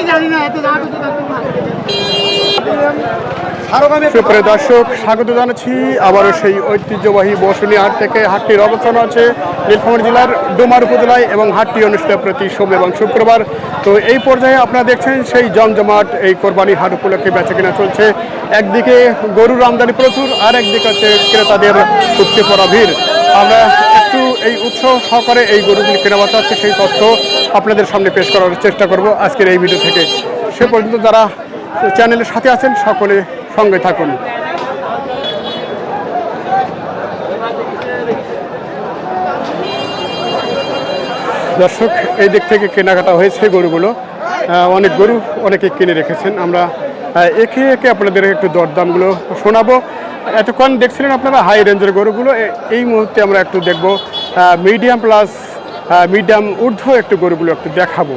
আমি জানি না এত দাম সুপ্রিয় দর্শক, স্বাগত জানাচ্ছি। আবারও সেই ঐতিহ্যবাহী বসুনি হাট থেকে হাটটির অবস্থান আছে নীলফামারী জেলার ডোমার উপজেলায় এবং হাটটি অনুষ্ঠিত প্রতি সোম এবং শুক্রবার। তো এই পর্যায়ে আপনারা দেখছেন সেই জমজমাট, এই কোরবানি হাট উপলক্ষে বেচা কেনা চলছে। একদিকে গরুর আমদানি প্রচুর, আর একদিকে হচ্ছে ক্রেতাদের উপচে পড়া ভিড়। আমরা একটু এই উৎসাহ সহকারে এই গরুগুলি কেনা বাঁচা হচ্ছে, সেই তথ্য আপনাদের সামনে পেশ করার চেষ্টা করব আজকের এই ভিডিও থেকে। সে পর্যন্ত যারা চ্যানেলের সাথে আছেন, সকলে সঙ্গে থাকুন। দর্শক, এই দিক থেকে কেনাকাটা হয়েছে গরুগুলো। অনেক গরু অনেকে কিনে রেখেছেন। আমরা একে একে আপনাদের একটু দরদামগুলো শোনাবো। এতক্ষণ দেখছিলেন আপনারা হাই রেঞ্জের গরুগুলো। এই মুহূর্তে আমরা একটু দেখব মিডিয়াম প্লাস মিডিয়াম ঊর্ধ্ব একটু গরুগুলো একটু দেখাবো।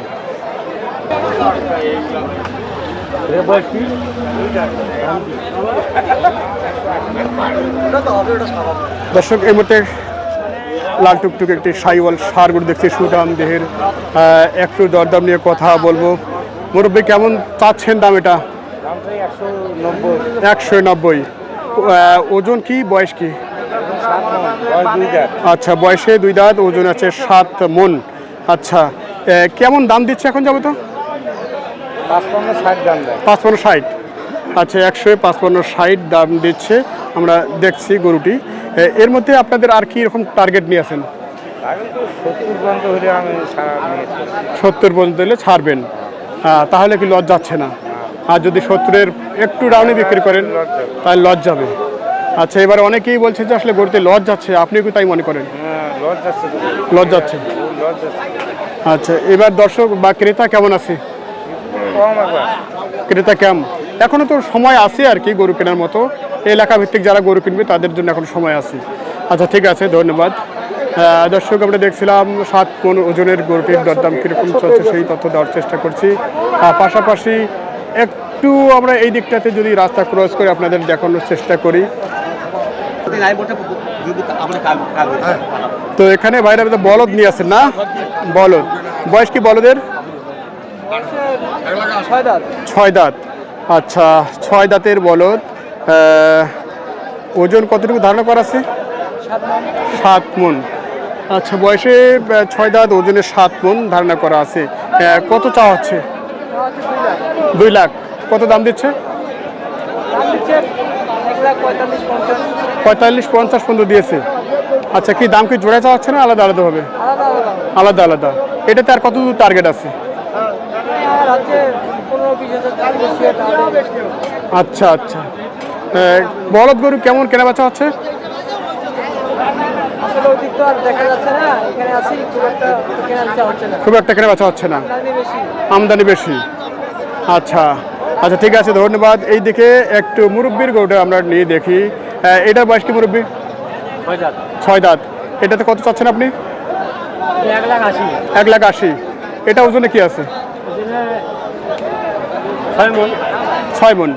দর্শক, এই মুহূর্তে লাল টুকটুক একটি সাইওয়াল সার দেখছি সুটাম দেহের একটু দরদাম নিয়ে কথা বলব। মুরব্বী, কেমন চাচ্ছেন দাম এটা? একশো নব্বই। ওজন কি, বয়স কি? আচ্ছা বয়সে দুই দাঁত, ওজন আছে সাত মন। আচ্ছা কেমন দাম দিচ্ছে এখন যাব তো পাঁচপান্ন ষাট আচ্ছা একশো পাঁচপান্ন ষাট দাম দিচ্ছে। আমরা দেখছি গরুটি। এর মধ্যে আপনাদের আর কি এরকম টার্গেট নিয়ে আছেন? সত্তর পর্যন্ত হলে ছাড়বেন। তাহলে কি লজ যাচ্ছে না? আর যদি সত্তরের একটু ডাউনে বিক্রি করেন তাহলে লজ যাবে। আচ্ছা এবার অনেকেই বলছে যে আসলে গরুতে লজ যাচ্ছে। আপনি কি তাই মনে করেন? হ্যাঁ লজ যাচ্ছে। আচ্ছা এবার দর্শক বা ক্রেতা কেমন আছে? ক্রেতা কেম? এখনও তো সময় আছে আর কি গরু কেনার মতো। এলাকা ভিত্তিক যারা গরু কিনবে, তাদের জন্য এখন সময় আছে। আচ্ছা ঠিক আছে, ধন্যবাদ। দর্শক, আমরা দেখছিলাম সাত কোন ওজনের গরুটির দরদাম কীরকম চলছে সেই তথ্য দেওয়ার চেষ্টা করছি। পাশাপাশি একটু আমরা এই দিকটাতে যদি রাস্তা ক্রস করে আপনাদের দেখানোর চেষ্টা করি। তো এখানে বাইরে তো বলদ নিয়ে আসেন না? বলদ। বয়স কি বলদের? ছয় দাঁত। আচ্ছা ছয় দাঁতের বলদ। ওজন কতটুকু ধারণা করা আছে? সাত মন। আচ্ছা বয়সে ছয় দাঁত ওজনে সাত মন ধারণা করা আছে। কত চা হচ্ছে? দুই লাখ। কত দাম দিচ্ছে? পঁয়তাল্লিশ, পঞ্চাশ পর্যন্ত দিয়েছে। আচ্ছা কি দাম কি জোড়া চাওয়া হচ্ছে না আলাদা আলাদা হবে? আলাদা আলাদা। এটাতে আর কত টার্গেট আছে? আচ্ছা আচ্ছা। বলদ গরু কেমন কেনা বেচা হচ্ছে? আসলে ওদিক তো আর দেখা যাচ্ছে না এখানে আছি খুব একটা কেনা বেচা হচ্ছে না। আমদানি বেশি। আচ্ছা আচ্ছা ঠিক আছে ধন্যবাদ। এই দিকে একটু মুরব্বীর গরুটা আমরা নিয়ে দেখি। এটার বয়স কি মুরব্বী? ছয় দাঁত। এটাতে কত চাচ্ছেন আপনি? এক লাখ আশি। এক লাখ আশি। এটা ওজনে কি আছে? ছয় মন?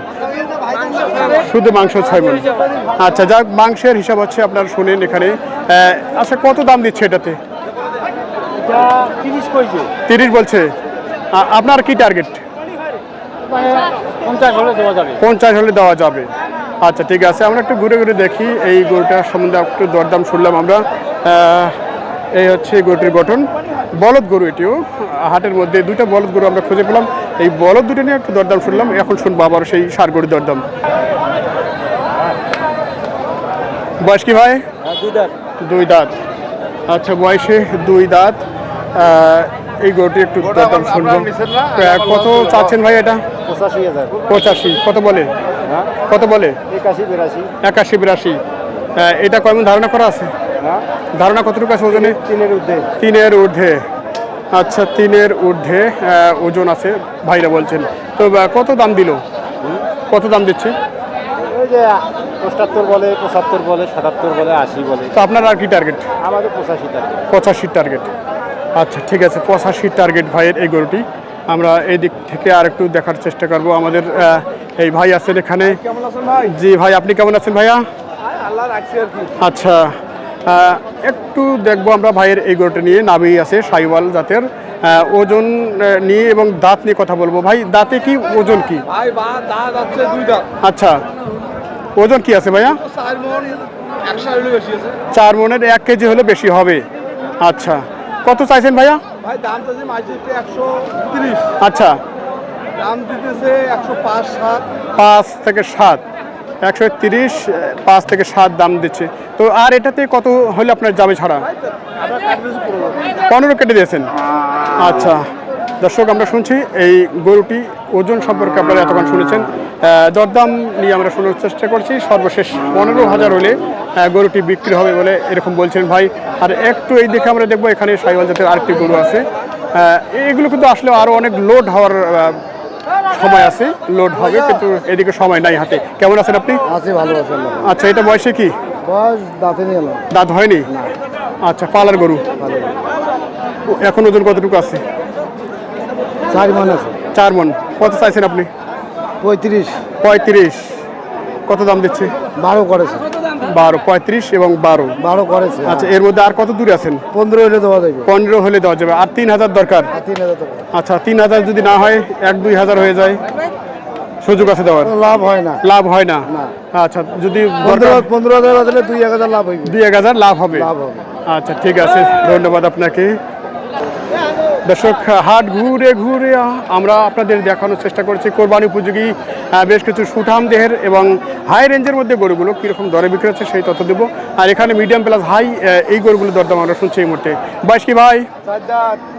শুধু মাংস ছয় মন। আচ্ছা যাক মাংসের হিসাব হচ্ছে আপনারা শুনেন এখানে। আচ্ছা কত দাম দিচ্ছে এটাতে? তিরিশ বলছে। আপনার কি টার্গেট? পঞ্চাশ হলে দেওয়া যাবে। পঞ্চাশ হলে দেওয়া যাবে। আচ্ছা ঠিক আছে। আমরা একটু ঘুরে ঘুরে দেখি। এই গরুটার সম্বন্ধে একটু দরদাম শুনলাম আমরা। এই হচ্ছে গরুটির গঠন। বলদ গরু এটিও। হাটের মধ্যে দুইটা বলদ গরু আমরা খুঁজে পেলাম। এই বলদ দুটো নিয়ে একটু দরদাম শুনলাম। এখন শুনব আবার সেই সার গরুর দরদাম। বয়স কি ভাই? দুই দাঁত। আচ্ছা বয়সে দুই দাঁত। এই গরুটি একটু দরদাম শুনব। কত চাচ্ছেন ভাই এটা? পঁচাশি কত বলে? হ্যাঁ। কত বলে? একাশি বিরাশি। একাশি বিরাশি। এটা কয়মন ধারণা করা আছে? হ্যাঁ ধারণা। কতটুকু আছে ওজনে? তিনের ঊর্ধ্বে। তিনের ঊর্ধ্বে। আচ্ছা তিনের ঊর্ধ্বে ওজন আছে ভাইরা বলছেন। তো কত দাম দিল? কত দাম দিচ্ছে? ওই যে পঁচাত্তর বলে পঁচাত্তর বলে সাতাত্তর বলে আশি বলে। তো আপনার আর কি টার্গেট আমাদের পঁচাশি টাকা পঁচাশির টার্গেট আচ্ছা ঠিক আছে পঁচাশির টার্গেট ভাইয়ের এই গরুটি। আমরা এই দিক থেকে আর একটু দেখার চেষ্টা করব। আমাদের এই ভাই আছেন এখানে। কেমন আছেন ভাই? জি ভাই আপনি কেমন আছেন ভাইয়া? আল্লাহ রাখছি আর কি। আচ্ছা একটু দেখব আমরা ভাইয়ের এই গরুটা নিয়ে। নাবি আছে সাইওয়াল জাতের। ওজন নিয়ে এবং দাঁত নিয়ে কথা বলব। ভাই দাঁতে কি ওজন কি? আচ্ছা। ওজন কি আছে ভাইয়া? চার মনের এক কেজি হলে বেশি হবে। আচ্ছা। কত চাইছেন ভাইয়া? আচ্ছা। দাম দিতেছে একশো পাঁচ সাত। পাঁচ থেকে সাত। একশো তিরিশ পাঁচ থেকে সাত দাম দিচ্ছে। তো আর এটাতে কত হলে আপনার যাবে ছাড়া? পনেরো কেটে দিয়েছেন। আচ্ছা। দর্শক, আমরা শুনছি এই গরুটি ওজন সম্পর্কে আপনারা এতক্ষণ শুনেছেন। দরদাম নিয়ে আমরা শোনার চেষ্টা করছি। সর্বশেষ পনেরো হাজার হলে গরুটি বিক্রি হবে বলে এরকম বলছেন ভাই। আর একটু এই দিকে আমরা দেখব, এখানে সাইওয়াল জাতের আরেকটি গরু আছে। এগুলো কিন্তু আসলে আরও অনেক লোড হওয়ার সময় আছে লোড হবে কিন্তু এদিকে সময় নাই হাতে। কেমন আছেন আপনি? আছে ভালো আছে আল্লাহ। আচ্ছা এটা বয়সে কি? বয়স দাঁতে নিয়ে দাঁত হয়নি? আচ্ছা পালার গরু? এখন ওজন কতটুকু আছে? চার মন আছে। চার মন। কত চাইছেন আপনি? পঁয়ত্রিশ। পঁয়ত্রিশ। কত দাম দিচ্ছে? বারো করেছে। বারো পঁয়ত্রিশ এবং বারো। বারো করেছে। আচ্ছা এর মধ্যে আর কত দূরে আছেন? পনেরো হলে দেওয়া যাবে। পনেরো হলে দেওয়া যাবে। আর তিন হাজার দরকার? তিন হাজার আচ্ছা তিন হাজার যদি না হয় এক দুই হাজার হয়ে যায়। সুযোগ আছে দেওয়ার? লাভ হয় না। লাভ হয় না। আচ্ছা যদি পনেরো হাজার দুই এক হাজার লাভ হবে দুই এক হাজার লাভ হবে। আচ্ছা ঠিক আছে। ধন্যবাদ আপনাকে। দর্শক হাট ঘুরে ঘুরে আমরা আপনাদের দেখানোর চেষ্টা করছি। কোরবানি উপযোগী বেশ কিছু সুঠাম দেহের এবং হাই রেঞ্জের মধ্যে গরুগুলো কীরকম দরে বিক্রি হচ্ছে সেই তথ্য দেবো। আর এখানে মিডিয়াম প্লাস হাই এই গরুগুলো দরদাম আমরা শুনছি এই মুহূর্তে। বয়স কি ভাই?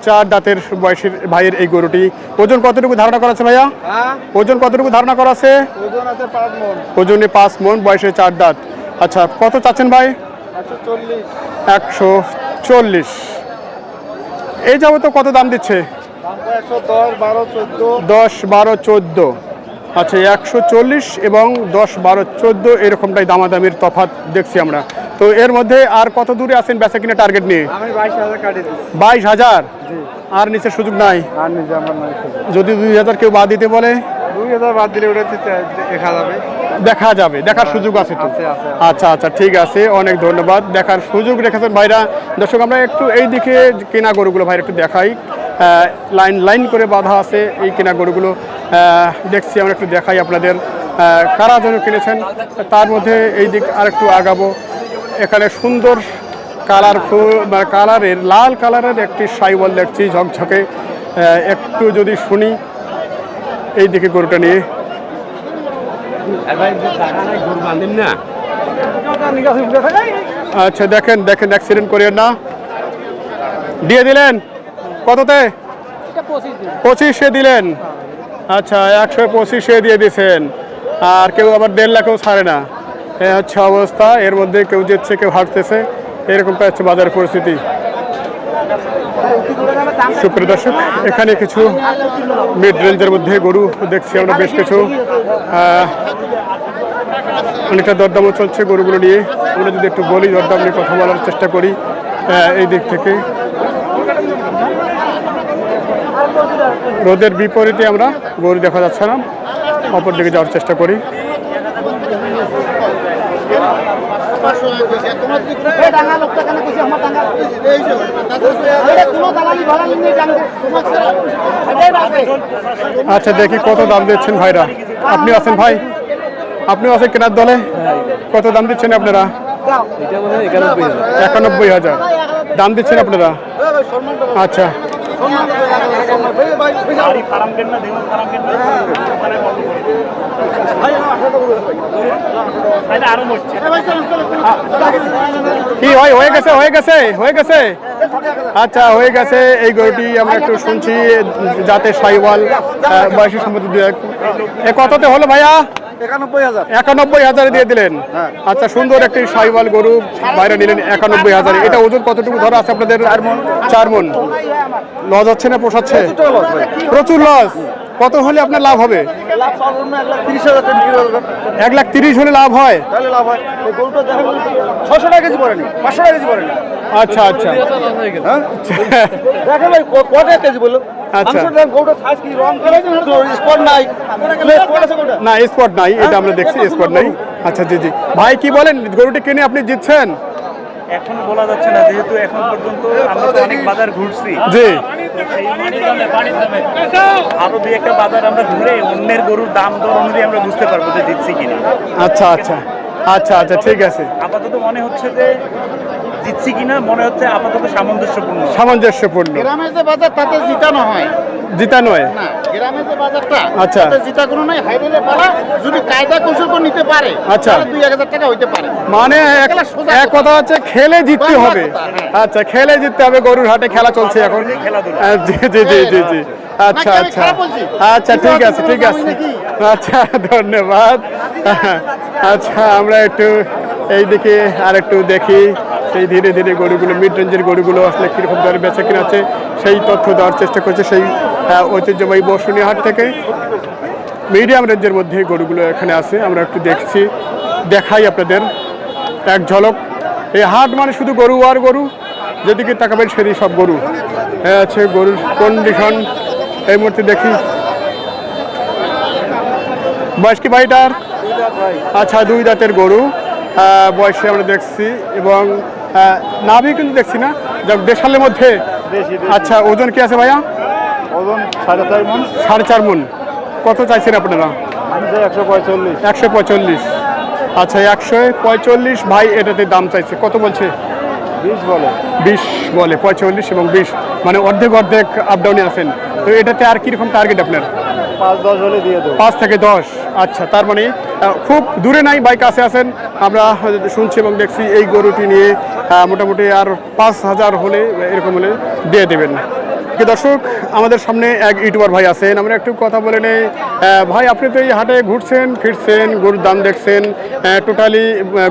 চার দাঁতের বয়সের ভাইয়ের এই গরুটি। ওজন কতটুকু ধারণা করা আছে ভাইয়া? হ্যাঁ? ওজন কতটুকু ধারণা করা আছে? ওজন পাঁচ মন। বয়সে চার দাঁত। আচ্ছা কত চাচ্ছেন ভাই? একশো চল্লিশ। এই যাবত কত দাম দিচ্ছে? দশ বারো চোদ্দ। আচ্ছা একশো চল্লিশ এবং দশ বারো চোদ্দ এরকমটাই দামাদামির তফাৎ দেখছি আমরা। তো এর মধ্যে আর কত দূরে আছেন বেচা কিনা টার্গেট নিয়ে? বাইশ হাজার আর নিচের সুযোগ নাই? যদি দুই হাজার কেউ বাদ দিতে বলে? দুই হাজার বাদ দিলে ওটা দেখা যাবে। দেখা যাবে দেখার সুযোগ আছে তো। আচ্ছা আচ্ছা ঠিক আছে অনেক ধন্যবাদ। দেখার সুযোগ রেখেছেন ভাইরা। দর্শক আমরা একটু এই দিকে কেনা গরুগুলো ভাইরা একটু দেখাই। লাইন লাইন করে বাঁধা আছে এই কেনা গরুগুলো। দেখছি আমরা একটু দেখাই আপনাদের। কারা যেন কিনেছেন তার মধ্যে এই দিক আর একটু আগাবো। এখানে সুন্দর কালারফুল বা কালারের লাল কালারের একটি সাইবল দেখছি ঝকঝকে। একটু যদি শুনি এই দিকে গরুটা নিয়ে। আচ্ছা দেখেন দেখেন অ্যাক্সিডেন্ট করিয়েন না। দিয়ে দিলেন? কততে? পঁচিশ দিলেন। আচ্ছা একশো পঁচিশে দিয়ে দিছেন। আর কেউ আবার দেড় লাখেও ছাড়ে না। এ হচ্ছে অবস্থা। এর মধ্যে কেউ যেচ্ছে কেউ হারতেছে। এরকমটা হচ্ছে বাজার পরিস্থিতি। সুপ্রিয় দর্শক, এখানে কিছু মিড রেঞ্জের মধ্যে গরু দেখছি আমরা, বেশ কিছু। অনেকটা দরদামও চলছে গরুগুলো নিয়ে। আমরা যদি একটু বলি দরদাম নিয়ে কথা বলার চেষ্টা করি এই দিক থেকে। রোদের বিপরীতে আমরা গরু দেখা যাচ্ছে না। অপর দিকে যাওয়ার চেষ্টা করি। আচ্ছা দেখি কত দাম দিচ্ছেন ভাইরা। আপনি আছেন ভাই? আপনিও আছেন কেনার দলে কত দাম দিচ্ছেন আপনারা? একানব্বই হাজার। দাম দিচ্ছেন আপনারা? আচ্ছা। কি, হয়, হয়ে গেছে হয়ে গেছে হয়ে গেছে? আচ্ছা হয়ে গেছে। এই গরুটি আমরা একটু শুনছি যাতে সাইওয়াল বয়সী সম্পত্তি এক- কততে হলো ভাইয়া? একানব্বই হাজার। একানব্বই হাজারে দিয়ে দিলেন। আচ্ছা সুন্দর একটি সাইওয়াল গরু বাইরে নিলেন একানব্বই হাজারে। এটা ওজন কতটুকু ধরা আছে আপনাদের? চার মন। লস হচ্ছে না পোষাচ্ছে প্রচুর লস কত হলে আপনার লাভ হবে? এক লাখ তিরিশ হলে লাভ হয়? তাহলে লাভ হয়। এই গরুটা দেখা ছশো টাকা কেজি পড়েনি পাঁচশো টাকা কেজি পড়েনি। আচ্ছা আচ্ছা। হ্যাঁ? দেখেন ভাই ক- কত কেজি বলল? আচ্ছা। না স্পট নাই এটা আমরা দেখছি স্পট নাই। আচ্ছা জি জি। ভাই কি বলেন? গরুটি কিনে আপনি জিতছেন? এখন বলা যাচ্ছে না যেহেতু এখন পর্যন্ত আমরা তো অনেক বাজার ঘুরছি। জি। আরও দুই একটা বাজার আমরা ঘুরে অন্যের গরুর দাম দর অনুযায়ী আমরা বুঝতে পারব যে জিতছি কিনা। আচ্ছা আচ্ছা। আচ্ছা আচ্ছা ঠিক আছে। আপাতত মনে হচ্ছে যে জিতছি কিনা মনে হচ্ছে আপাতত সামঞ্জস্যপূর্ণ। সামঞ্জস্যপূর্ণ। গ্রামে যে বাজার তাতে জিতানো হয়। জিতা নয়। না গ্রামে যে বাজারটা আচ্ছা। জিতা কোনো নাই হাইরেলে পালা যদি কায়দা কৌশল করে নিতে পারে আচ্ছা। তাহলে দুই এক হাজার টাকা হইতে পারে। মানে এক- এক কথা হচ্ছে খেলে জিততে হবে। হ্যাঁ। আচ্ছা খেলে জিততে হবে গরুর হাটে খেলা চলছে এখন। খেলাধুলা। জি জি জি জি জি। আচ্ছা আচ্ছা। আচ্ছা ঠিক আছে ঠিক আছে। আচ্ছা ধন্যবাদ। আচ্ছা আমরা একটু এই দিকে আর একটু দেখি। সেই ধীরে ধীরে গরুগুলো মিড রেঞ্জের গরুগুলো আসলে কীরকম দরে বেচা কিনা আছে সেই তথ্য দেওয়ার চেষ্টা করছে সেই ঐতিহ্যবাহী বর্ষণী হাট থেকে। মিডিয়াম রেঞ্জের মধ্যে গরুগুলো এখানে আছে আমরা একটু দেখছি দেখাই আপনাদের। এক ঝলক এই হাট মানে শুধু গরু আর গরু যেদিকে তাকাবেন সেদিকে সব গরু। হ্যাঁ আছে গরুর কন্ডিশন এই মুহূর্তে দেখি। বয়স কি ভাইটার? আচ্ছা দুই দাঁতের গরু বয়সে আমরা দেখছি এবং নাভি কিন্তু দেখছি না। যাক দেশালের মধ্যে। আচ্ছা ওজন কি আছে ভাইয়া? ওজন সাড়ে চার মন। সাড়ে চার মন। কত চাইছেন আপনারা? একশো পঁয়তাল্লিশ একশো পঁয়তাল্লিশ আচ্ছা একশো পঁয়তাল্লিশ ভাই এটাতে দাম চাইছে। কত বলছে? বিশ বলে। বিশ বলে পঁয়তাল্লিশ এবং বিশ। মানে অর্ধেক অর্ধেক আপ ডাউনে আছেন। তো এটাতে আর কীরকম টার্গেট আপনার? পাঁচ দশ হলে দিয়ে দেবো। পাঁচ থেকে দশ। আচ্ছা তার মানে খুব দূরে নাই, বাইক কাছে আছেন। আমরা শুনছি এবং দেখছি এই গরুটি নিয়ে মোটামুটি আর পাঁচ হাজার হলে এরকম হলে দিয়ে দেবেন। দর্শক, আমাদের সামনে এক ইউটিউবার ভাই আছেন। আমরা একটু কথা বলে নেই। ভাই, আপনি তো এই হাটে ঘুরছেন, ফিরছেন, গরুর দাম দেখছেন। টোটালি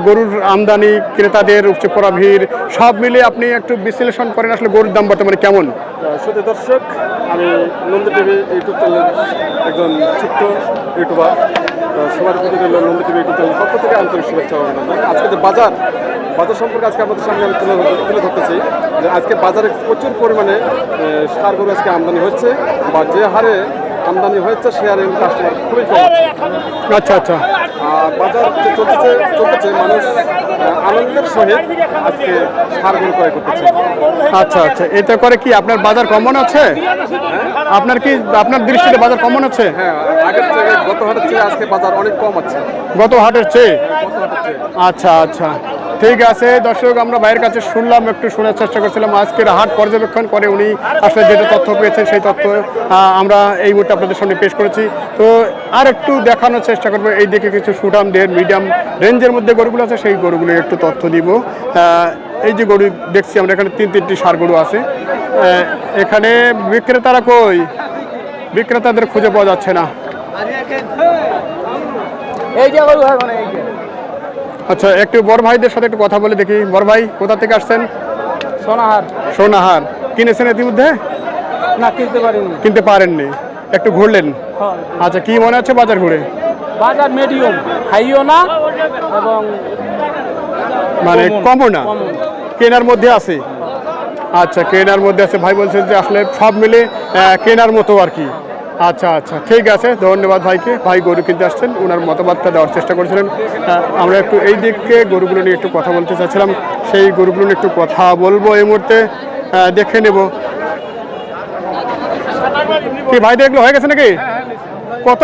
গরুর আমদানি, ক্রেতাদের উপচে পড়া ভিড়, সব মিলে আপনি একটু বিশ্লেষণ করেন আসলে গরুর দাম বর্তমানে কেমন? শুধু দর্শক, আমি নন্দ টিভি ইউটিউব চ্যানেলের একজন ছোট্ট ইউটিউবার। সবার প্রতি রইল নন্দ টিভি চ্যানেল পক্ষ থেকে আন্তরিক শুভেচ্ছা অভিনন্দন। আজকে যে বাজার বাজার সম্পর্কে আজকে আমাদের সামনে আমি তুলে তুলে ধরতেছি যে আজকে বাজারে প্রচুর পরিমাণে সার গরু আজকে আমদানি হচ্ছে বা যে হারে আমদানি হয়েছে সে হারে কাস্টমার খুবই কম আচ্ছা আচ্ছা। আর বাজার চলতেছে চলতেছে মানুষ আনন্দের সহিত আজকে সার গরু ক্রয় করতেছে আচ্ছা আচ্ছা। এটা করে কি আপনার বাজার কমন আছে? আপনার কি আপনার দৃষ্টিতে বাজার কমন আছে? হ্যাঁ আগের থেকে গত হাটের চেয়ে আজকে বাজার অনেক কম আছে। চেয়ে? গত হাটের চেয়ে। আচ্ছা আচ্ছা। ঠিক আছে, দর্শক, আমরা ভাইয়ের কাছে শুনলাম, একটু শোনার চেষ্টা করছিলাম। আজকের হাট পর্যবেক্ষণ করে উনি আসলে যেটা তথ্য পেয়েছেন, সেই তথ্য আমরা এই মুহূর্তে আপনাদের সামনে পেশ করেছি। তো আর একটু দেখানোর চেষ্টা করব এই দিকে কিছু সুটাম দের মিডিয়াম রেঞ্জের মধ্যে গরুগুলো আছে, সেই গরুগুলো একটু তথ্য দিব। এই যে গরু দেখছি আমরা, এখানে তিন তিনটি সার গরু আছে। এখানে বিক্রেতারা কই? বিক্রেতাদের খুঁজে পাওয়া যাচ্ছে না। গরু হয় মানে এইটা আচ্ছা একটু বড় ভাইদের সাথে একটু কথা বলে দেখি। বড় ভাই কোথা থেকে আসছেন? সোনাহার। সোনাহার। কিনেছেন ইতিমধ্যে? না কিনতে পারিনি। কিনতে পারেননি। একটু ঘুরলেন। আচ্ছা কি মনে হচ্ছে বাজার ঘুরে? বাজার মিডিয়াম হাইও না এবং মানে কমও না? কেনার মধ্যে আছে? আচ্ছা কেনার মধ্যে আছে। ভাই বলছেন যে আসলে সব মিলে কেনার মতো আর কি। আচ্ছা আচ্ছা ঠিক আছে, ধন্যবাদ ভাইকে। ভাই গরু কিনতে আসছেন ওনার মতামতটা দেওয়ার চেষ্টা করেছিলেন। আমরা একটু এই দিকে গরুগুলো নিয়ে একটু কথা বলতে চাচ্ছিলাম। সেই গরুগুলো নিয়ে একটু কথা বলব এই মুহূর্তে। দেখে নেব। কি ভাই দেখল? হয়ে গেছে নাকি? কত?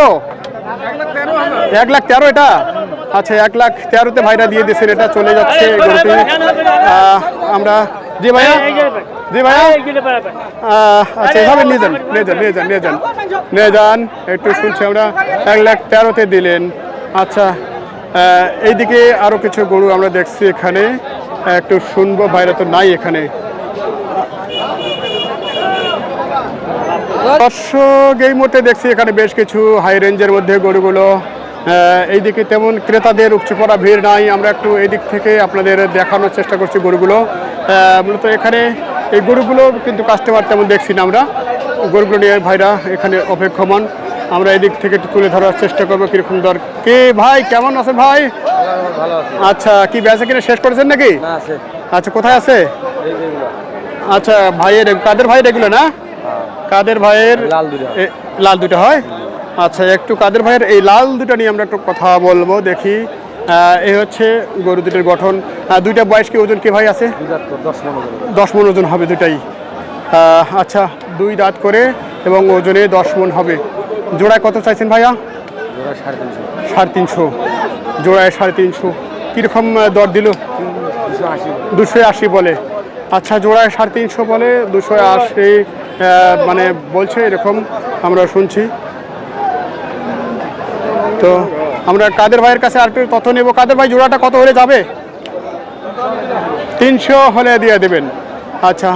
এক লাখ তেরো এটা? আচ্ছা এক লাখ তেরোতে ভাইরা দিয়ে দিয়েছেন, এটা চলে যাচ্ছে আমরা জি ভাইয়া? জি ভাইয়া? আচ্ছা এভাবে নিয়ে যান নিয়ে যান নিয়ে যান নিয়ে যান। নিয়ে যান একটু শুনছি আমরা। এক লাখ তেরোতে দিলেন। আচ্ছা এইদিকে আরও কিছু গরু আমরা দেখছি এখানে। একটু শুনব ভাইরা তো নাই এখানে। দর্শক এই মুহূর্তে দেখছি এখানে বেশ কিছু হাই রেঞ্জের মধ্যে গরুগুলো। এইদিকে তেমন ক্রেতাদের উপচে পড়া ভিড় নাই। আমরা একটু এই দিক থেকে আপনাদের দেখানোর চেষ্টা করছি গরুগুলো। মূলত এখানে এই গরুগুলো কিন্তু কাস্টমার তেমন দেখছি না আমরা। গরুগুলো নিয়ে ভাইরা এখানে অপেক্ষমান। আমরা এদিক থেকে একটু তুলে ধরার চেষ্টা করব কীরকম দর। কে ভাই কেমন আছে ভাই? আচ্ছা কি বেচা কিনে শেষ করেছেন নাকি? আচ্ছা কোথায় আছে? আচ্ছা ভাইয়ের কাদের ভাইয়ের এগুলো না? কাদের ভাইয়ের। লাল দুটো হয়? আচ্ছা একটু কাদের ভাইয়ের এই লাল দুটো নিয়ে আমরা একটু কথা বলব, দেখি। এই হচ্ছে গরু দুটোর গঠন। দুইটা বয়স কি, ওজন কি ভাই আছে? দশ মন ওজন হবে দুটাই। আচ্ছা দুই দাঁত করে এবং ওজনে দশ মন হবে। জোড়ায় কত চাইছেন ভাইয়া? সাড়ে তিনশো। জোড়ায় সাড়ে তিনশো। কীরকম দর দিল? দুশো আশি বলে। আচ্ছা জোড়ায় সাড়ে তিনশো বলে, দুশো আশি মানে বলছে এরকম, আমরা শুনছি। তো আমরা কাদের ভাইয়ের কাছে আর একটু তথ্য নেব? কাদের ভাই জোড়াটা কত হলে যাবে? তিনশো হলে দিয়ে দেবেন। আচ্ছা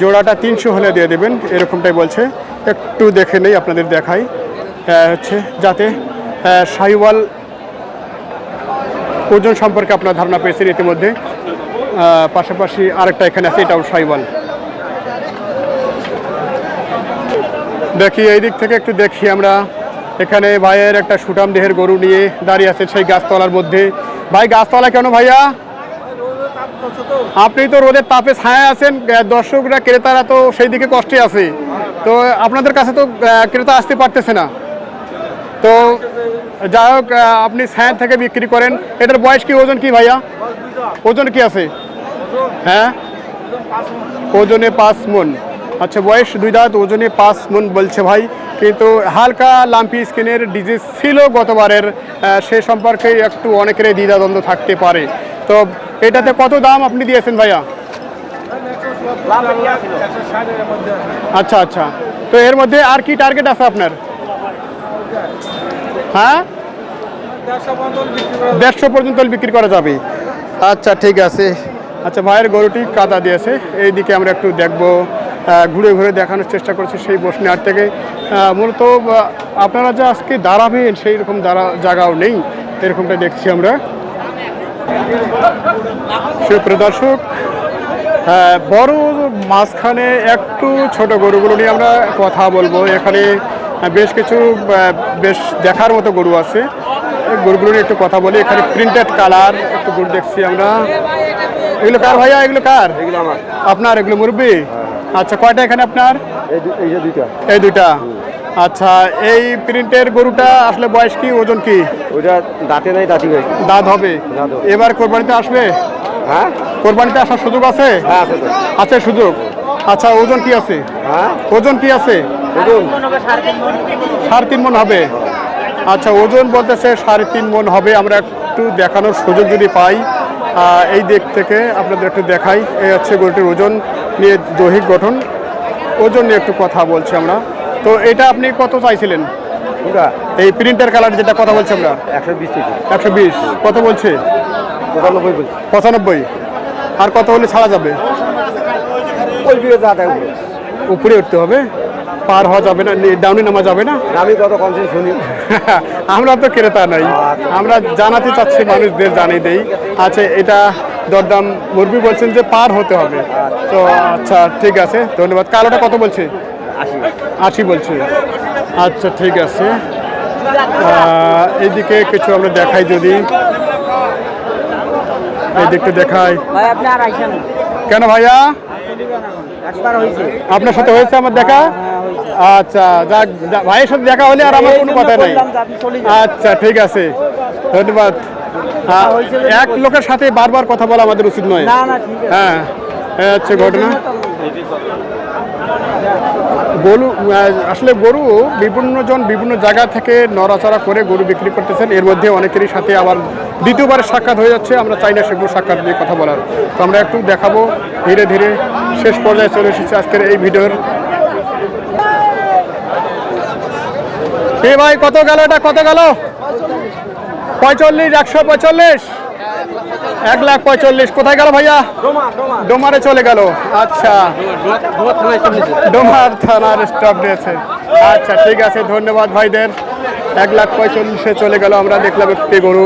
জোড়াটা তিনশো হলে দিয়ে দেবেন এরকমটাই বলছে। একটু দেখে নেই আপনাদের দেখাই। হচ্ছে যাতে আহ, সাহিওয়াল ওজন সম্পর্কে আপনার ধারণা পেয়েছেন ইতিমধ্যে। পাশাপাশি আরেকটা এখানে আছে এটাও সাইওয়াল দেখি এই দিক থেকে একটু দেখি আমরা। এখানে ভাইয়ের একটা সুটাম দেহের গরু নিয়ে দাঁড়িয়ে আছে সেই গাছতলার মধ্যে। ভাই গাছতলা কেন ভাইয়া? আপনি তো রোদের তাপে ছায়া আছেন দর্শকরা, ক্রেতারা তো সেই দিকে কষ্টে আছে। তো আপনাদের কাছে তো ক্রেতা আসতে পারতেছে না। তো যাই হোক আপনি ছায়া থেকে বিক্রি করেন। এটার বয়স কি, ওজন কি ভাইয়া? ওজন কি আছে? হ্যাঁ? ওজনে পাঁচ মন। আচ্ছা বয়স দুই দাঁত, ওজনে পাঁচ মন বলছে ভাই। কিন্তু হালকা লাম্পি স্কিনের ডিজিজ ছিল গতবারের সে সম্পর্কে একটু অনেকেরই দ্বিধাদ্বন্দ্ব থাকতে পারে। তো এটাতে কত দাম আপনি দিয়েছেন ভাইয়া? আচ্ছা আচ্ছা। তো এর মধ্যে আর কি টার্গেট আছে আপনার? হ্যাঁ? দেড়শো পর্যন্ত বিক্রি করা যাবে। আচ্ছা ঠিক আছে। আচ্ছা ভাইয়ের গরুটি কাদা দিয়েছে। এইদিকে আমরা একটু দেখব। ঘুরে ঘুরে দেখানোর চেষ্টা করছি সেই বসনিহাট থেকে। মূলত আপনারা যে আজকে দাঁড়াবেন সেই রকম দাঁড়া জায়গাও নেই এরকমটা দেখছি আমরা। সুপ্রিয় দর্শক হ্যাঁ, বড় মাঝখানে একটু ছোট গরুগুলো নিয়ে আমরা কথা বলব। এখানে বেশ কিছু বেশ দেখার মতো গরু আছে। গরুগুলো নিয়ে একটু কথা বলি। এখানে প্রিন্টেড কালার একটু গরু দেখছি আমরা। এগুলো কার ভাইয়া? এগুলো কার? এগুলো আমার। আপনার এগুলো মুরব্বী? আচ্ছা কয়টা এখানে আপনার? এই যে দুইটা। এই দুইটা। আচ্ছা এই প্রিন্টের গরুটা আসলে বয়স কি ওজন কি? ওইটা দাঁতে নাই দাঁতি হয়েছে দাঁত হবে। এবার কোরবানিতে আসবে? হ্যাঁ? কোরবানিতে আসার সুযোগ আছে? হ্যাঁ আছে সুযোগ? আচ্ছা ওজন কি আছে? হ্যাঁ? ওজন কি আছে? ওজন? সাড়ে তিন মন হবে। আচ্ছা ওজন বলতেছে সাড়ে তিন মন হবে। আমরা একটু দেখানোর সুযোগ যদি পাই এই দিক থেকে আপনাদের একটু দেখাই। এই হচ্ছে গরুটির ওজন। নিয়ে দৈহিক গঠন ওর জন্য একটু কথা বলছি আমরা। তো এটা আপনি কত চাইছিলেন? এই প্রিন্টার কালার যেটা কথা বলছি আমরা। একশো বিশ একশো বিশ। কত বলছে? পঁচানব্বই বলছি। পঁচানব্বই। আর কত হলে ছাড়া যাবে? উপরে উঠতে হবে। পার হওয়া যাবে না ডাউনে নামা যাবে না। আমি কত কমছে শুনি আমরা তো ক্রেতা নাই। আমরা জানাতে চাচ্ছি মানুষদের জানিয়ে দেই। আচ্ছা এটা দরদাম মুরবি বলছেন যে পার হতে হবে। তো আচ্ছা ঠিক আছে ধন্যবাদ। কালোটা কত বলছে? আশি। বলছে। আচ্ছা ঠিক আছে। এইদিকে কিছু আমরা দেখাই যদি। এই দিকটা দেখাই। কেন ভাইয়া? আপনার সাথে হয়েছে আমার দেখা? হ্যাঁ আচ্ছা যাক যা- ভাইয়ের সাথে দেখা হলে আর আমার কোনো কথা নেই। আচ্ছা ঠিক আছে। ধন্যবাদ। হ্যাঁ, এক লোকের সাথে বারবার কথা বলা আমাদের উচিত নয়। হ্যাঁ হচ্ছে ঘটনা। গরু আসলে গরু বিভিন্ন জন বিভিন্ন জায়গা থেকে নড়াচড়া করে গরু বিক্রি করতেছেন। এর মধ্যে অনেকেরই সাথে আবার দ্বিতীয়বার সাক্ষাৎ হয়ে যাচ্ছে। আমরা চাই না সেগুলো সাক্ষাৎ নিয়ে কথা বলার। তো আমরা একটু দেখাবো ধীরে ধীরে শেষ পর্যায়ে চলে এসেছি আজকের এই ভিডিওর। এ ভাই কত গেল এটা? কত গেল? পঁয়তাল্লিশ, একশো পঁয়চল্লিশ এক লাখ পঁয়তাল্লিশ। কোথায় গেল ভাইয়া? ডোমারে চলে গেল। আচ্ছা। ডোমার থানার স্টাফ দিয়েছে। আচ্ছা ঠিক আছে। ধন্যবাদ ভাইদের। এক লাখ পঁয়তাল্লিশে চলে গেল। আমরা দেখলাম একটি গরু।